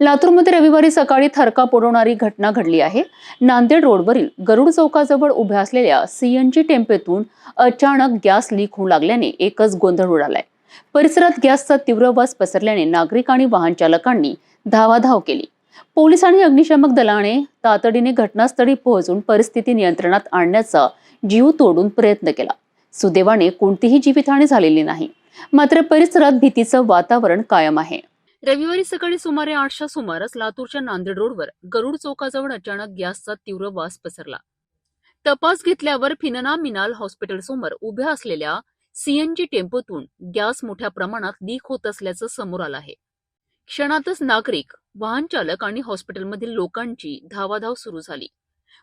लातूरमध्ये रविवारी सकाळी थरका पुरवणारी घटना घडली आहे. नांदेड रोडवरील गरुड चौकाजवळ उभ्या असलेल्या सीएनजी टेम्पेतून अचानक गॅस लीक होऊ लागल्याने एकच गोंधळ उडालाय. परिसरात गॅसचा तीव्र वास पसरल्याने नागरिक आणि वाहन चालकांनी धावाधाव केली. पोलीस आणि अग्निशामक दलाने तातडीने घटनास्थळी पोहोचून परिस्थिती नियंत्रणात आणण्याचा जीव तोडून प्रयत्न केला. सुदैवाने कोणतीही जीवितहानी झालेली नाही. मात्र परिसरात भीतीचं वातावरण कायम आहे. रविवारी सकाळी सुमारे आठच्या सुमारास लातूरच्या नांदेड रोडवर गरुड चौकाजवळ अचानक गॅसचा तीव्र वास पसरला. तपास घेतल्यावर फिनना मिनाल हॉस्पिटल समोर उभ्या असलेल्या सीएनजी टेम्पोतून गॅस मोठ्या प्रमाणात लीक होत असल्याचं समोर आलं आहे. क्षणातच नागरिक वाहन चालक आणि हॉस्पिटलमधील लोकांची धावाधाव सुरू झाली.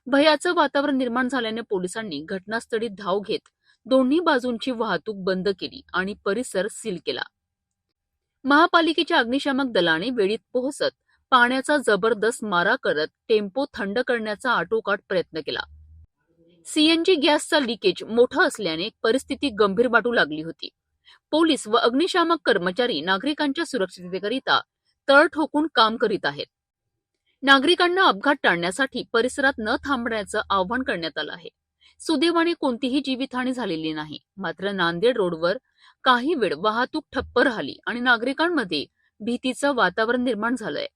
भयाचं वातावरण निर्माण झाल्याने पोलिसांनी घटनास्थळी धाव घेत दोन्ही बाजूंची वाहतूक बंद केली आणि परिसर सील केला. महापालिकेच्या अग्निशामक दलाने वेळीत पोहोचत पाण्याचा जबरदस्त मारा करत टेम्पो थंड करण्याचा आटोकाट प्रयत्न केला. सीएनजी गॅसचा लिकेज मोठं असल्याने परिस्थिती गंभीर वाटू लागली होती. पोलीस व अग्निशामक कर्मचारी नागरिकांच्या सुरक्षिततेकरिता तळ ठोकून काम करीत आहेत. नागरिकांना अपघात टाळण्यासाठी परिसरात न थांबण्याचं आवाहन करण्यात आलं आहे. सुदैवाने कोणतीही जीवितहानी झालेली नाही. मात्र नांदेड रोडवर काही वेळ वाहतूक ठप्प राहिली आणि नागरिकांमध्ये भीतीचं वातावरण निर्माण झालंय.